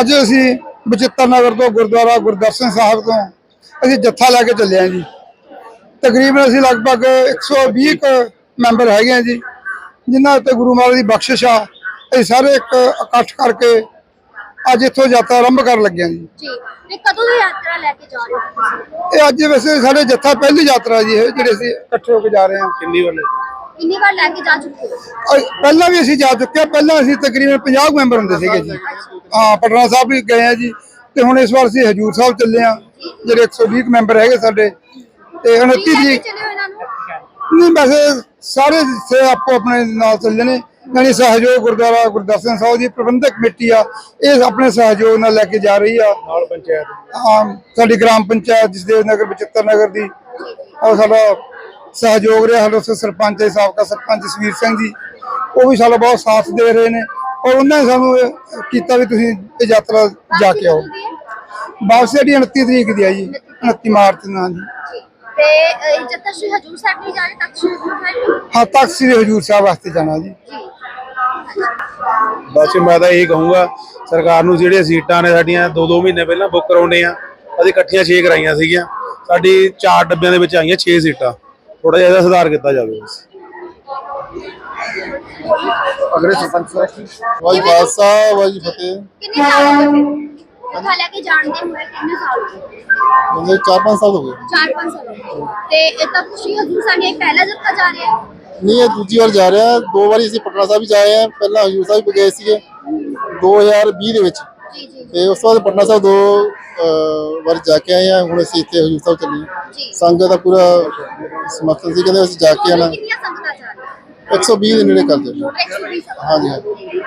ਅੱਜ ਅਸੀਂ ਬਚਿੱਤਰ ਨਗਰ ਤੋਂ ਗੁਰਦੁਆਰਾ ਗੁਰਦਰਸ਼ਨ ਸਾਹਿਬ ਤੋਂ ਅਸੀਂ ਜੱਥਾ ਲੈ ਕੇ ਚੱਲੇ ਹਾਂ ਜੀ। ਤਕਰੀਬਨ ਅਸੀਂ ਲਗਭਗ 120 ਕੁ ਮੈਂਬਰ ਹੈਗੇ ਆ ਜੀ ਜਿਨ੍ਹਾਂ ਉੱਤੇ ਗੁਰੂ ਮਹਾਰਾਜ ਦੀ ਬਖਸ਼ਿਸ਼ ਆ। ਅਸੀਂ ਸਾਰੇ ਇੱਕ ਇਕੱਠ ਕਰਕੇ ਅੱਜ ਇੱਥੋਂ ਯਾਤਰਾ ਆਰੰਭ ਕਰਨ ਲੱਗੇ ਹਾਂ ਜੀ। ਜੀ ਤੇ ਕਦੋਂ ਦੀ ਯਾਤਰਾ ਲੈ ਕੇ ਜਾ ਰਹੇ ਹੋ? ਇਹ ਅੱਜ ਵੈਸੇ ਸਾਡੇ ਜੱਥਾ ਪਹਿਲੀ ਯਾਤਰਾ ਜੀ ਇਹ ਜਿਹੜੇ ਅਸੀਂ ਇਕੱਠੇ ਹੋ ਕੇ ਜਾ ਰਹੇ ਹਾਂ। ਕਿੰਨੀ ਵਾਰ ਕਿੰਨੀ ਵਾਰ ਲੈ ਕੇ ਜਾ ਚੁੱਕੇ ਹੋ? ਅ- ਪਹਿਲਾਂ ਵੀ ਅਸੀਂ ਜਾ ਚੁੱਕੇ ਹਾਂ। ਪਹਿਲਾਂ ਅਸੀਂ ਤਕਰੀਬਨ 50 ਕੁ ਮੈਂਬਰ ਹੁੰਦੇ ਸੀਗੇ ਜੀ। ਹਾਂ ਪਟਨਾ ਸਾਹਿਬ ਵੀ ਗਏ ਆ ਜੀ। ਤੇ ਹੁਣ ਇਸ ਵਾਰ ਅਸੀਂ ਹਜੂਰ ਸਾਹਿਬ ਚੱਲੇ ਆ ਜਿਹੜੇ 120 ਕੁ ਮੈਂਬਰ ਹੈਗੇ ਸਾਡੇ। ਤੇ 29 ਕੀ ਲੈ ਜੀ ਕੇ ਚਲੇ ਹੋ ਇਹਨਾਂ ਨੂੰ? ਨਹੀਂ ਵੈਸੇ ਸਾਰੇ ਸੇ ਆਪੋ ਆਪਣੇ ਨਾਲ ਚੱਲੇ ਨੇ। ਯਾਨੀ ਸਹਿਯੋਗ ਗੁਰਦੁਆਰਾ ਗੁਰਦਰਸ਼ਨ ਸਾਹਿਬ ਦੀ ਪ੍ਰਬੰਧਕ ਕਮੇਟੀ ਆ। ਇਹ ਆਪਣੇ ਸਹਿਯੋਗ ਨਾਲ ਲੈ ਕੇ ਜਾ ਰਹੀ ਆ। ਨਾਲ ਪੰਚਾਇਤ। ਆਮ ਸਾਡੀ ਗ੍ਰਾਮ ਪੰਚਾਇਤ ਜਸਦੇਵ ਨਗਰ ਬਚਿੱਤਰ ਨਗਰ ਦੀ। ਔਰ ਸਾਡਾ ਸਹਿਯੋਗ ਰਿਹਾ ਸਾਡਾ ਉੱਥੇ ਸਰਪੰਚ ਹੈ ਸਾਬਕਾ ਸਰਪੰਚ ਜਸਵੀਰ ਸਿੰਘ ਜੀ। ਉਹ ਵੀ ਸਾਡਾ ਬਹੁਤ ਸਾਥ ਦੇ ਰਹੇ ਨੇ ਔਰ ਉਹਨਾਂ ਨੇ ਸਾਨੂੰ ਕੀਤਾ ਵੀ ਤੁਸੀਂ ਇਹ ਯਾਤਰਾ ਜਾ ਕੇ ਆਓ? ਵਾਪਸੀ ਸਾਡੀ 29 ਤਰੀਕ ਦੀ ਆ ਜੀ 29 ਮਾਰਚ ਨੂੰ ਜੀ। ਤੇ ਜਦ ਤੱਕ ਸ਼੍ਰੀ ਹਜੂਰ ਸਾਹਿਬ ਨਹੀਂ ਜਾ ਰਹੇ ਤੱਕ ਸ਼੍ਰੀ ਹਜੂਰ ਸਾਹਿਬ? ਹਾਂ ਤਖਤ ਸ੍ਰੀ ਹਜੂਰ ਸਾਹਿਬ ਵਾਸਤੇ ਜਾਣਾ ਜੀ। ਜੀ ਬਸ ਮੈਂ ਤਾਂ ਇਹ ਕਹੂੰਗਾ ਸਰਕਾਰ ਨੂੰ ਜਿਹੜੀਆਂ ਸੀਟਾਂ ਨੇ ਸਾਡੀਆਂ 2-2 ਮਹੀਨੇ ਪਹਿਲਾਂ ਬੁੱਕ ਕਰਾਉਣੇ ਆ ਅਸੀਂ ਇਕੱਠੀਆਂ 6 ਕਰਾਈਆਂ ਸੀਗੀਆਂ। ਸਾਡੀ 4 ਡੱਬਿਆਂ ਦੇ ਵਿੱਚ ਆਈਆਂ 6 ਸੀਟਾਂ। ਥੋੜਾ ਜਿਹਾ ਇਹਦਾ ਸੁਧਾਰ ਕੀਤਾ ਜਾਵੇ। ਅਗਲੇ ਸਰਪੰਚ ਵਾਹਿ ਖਾਲਸਾ ਵਾਹਿ ਫਤਿਹ। ਕਿੰਨੇ ਸਾਲ ਹੋ ਗਏ? ਫਿਰ ਜੱਥਾ ਲੈ ਕੇ ਜਾਣ ਦੇ ਹੋਏ ਕਿੰਨੇ ਸਾਲ ਹੋ ਗਏ। ਮੈਨੂੰ 4-5 ਸਾਲ ਹੋ ਗਏ। 4-5 ਸਾਲ ਹੋ ਗਏ। ਤੇ ਇਹ ਤਾਂ ਸ਼੍ਰੀ ਹਜੂਰ ਸਾਹਿਬ ਇਹ ਪਹਿਲਾ ਜੱਥਾ ਜਾ ਰਿਹਾ ਹੈ? ਨਹੀਂ ਇਹ ਦੂਜੀ ਵਾਰ ਜਾ ਰਿਹਾ ਦੋ ਵਾਰੀ ਅਸੀਂ ਪਟਨਾ ਸਾਹਿਬ ਵੀ ਜਾਏ ਆ ਪਹਿਲਾਂ ਹਜੂਰ ਸਾਹਿਬ ਵੀ ਗਏ ਸੀਗੇ 2020 ਦੇ ਵਿੱਚ। ਜੀ ਜੀ। ਤੇ ਉਸ ਤੋਂ ਬਾਅਦ ਪਟਨਾ ਸਾਹਿਬ ਦੋ ਵਾਰ ਜਾ ਕੇ ਆਏ ਆ ਹੁਣ ਅਸੀਂ ਇੱਥੇ ਹਜੂਰ ਸਾਹਿਬ ਚੱਲੇ ਹਾਂ। ਸੰਗਤ ਦਾ ਪੂਰਾ ਸਮਰਥਨ ਸੀ ਕਹਿੰਦੇ ਅਸੀਂ ਜਾ ਕੇ ਆਣਾ ਕਿੰਨੀਆਂ ਸੰਗਤਾਂ ਜਾ ਰਹੀਆਂ? 120 ਦੇ ਨੇੜੇ ਕਰਦੇ ਟੋਟਲ 120 ਸੰਗਤਾਂ। ਹਾਂਜੀ ਹਾਂਜੀ।